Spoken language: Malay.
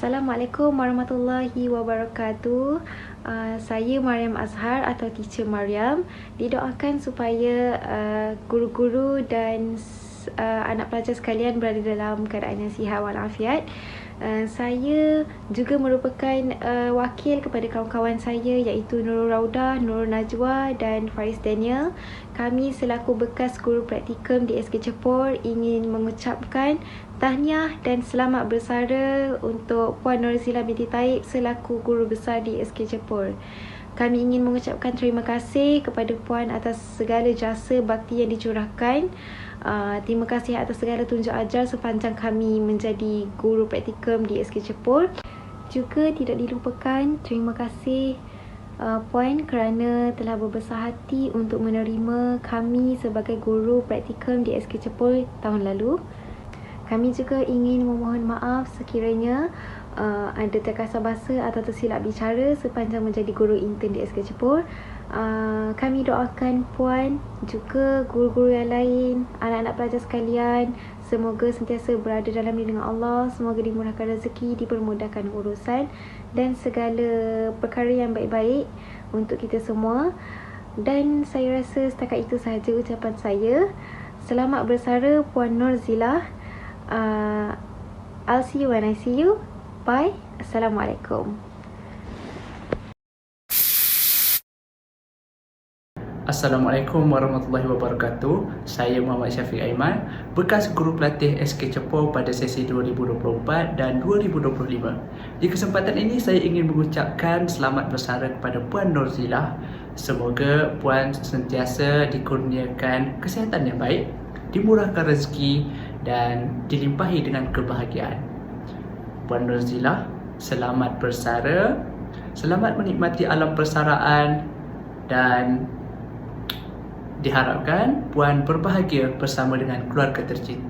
Assalamualaikum warahmatullahi wabarakatuh. Uh, saya Mariam Azhar atau Teacher Mariam. Didoakan supaya uh, guru-guru dan uh, anak pelajar sekalian berada dalam keadaan yang sihat walafiat. Uh, saya juga merupakan uh, wakil kepada kawan-kawan saya iaitu Nurul Raudah, Nurul Najwa dan Faris Daniel. Kami selaku bekas guru praktikum di SK Cepor ingin mengucapkan tahniah dan selamat bersara untuk Puan Norzila binti Taib selaku guru besar di SK Cepor. Kami ingin mengucapkan terima kasih kepada Puan atas segala jasa bakti yang dicurahkan. Uh, terima kasih atas segala tunjuk ajar sepanjang kami menjadi guru praktikum di SK Cepur. Juga tidak dilupakan terima kasih uh, Puan kerana telah berbesar hati untuk menerima kami sebagai guru praktikum di SK Cepur tahun lalu. Kami juga ingin memohon maaf sekiranya uh, ada terkasar bahasa atau tersilap bicara sepanjang menjadi guru intern di SK Cepur. Uh, kami doakan puan juga guru-guru yang lain, anak-anak pelajar sekalian semoga sentiasa berada dalam lindungan Allah, semoga dimurahkan rezeki, dipermudahkan urusan dan segala perkara yang baik-baik untuk kita semua. Dan saya rasa setakat itu sahaja ucapan saya. Selamat bersara Puan Norzila. Uh, I'll see you when I see you. Bye. Assalamualaikum. Assalamualaikum warahmatullahi wabarakatuh Saya Muhammad Syafiq Aiman Bekas Guru Pelatih SK Cepur pada sesi 2024 dan 2025 Di kesempatan ini saya ingin mengucapkan selamat bersara kepada Puan Norzilah Semoga Puan sentiasa dikurniakan kesihatan yang baik Dimurahkan rezeki dan dilimpahi dengan kebahagiaan Puan Norzilah, selamat bersara. Selamat menikmati alam persaraan. Dan Diharapkan puan berbahagia bersama dengan keluarga tercinta.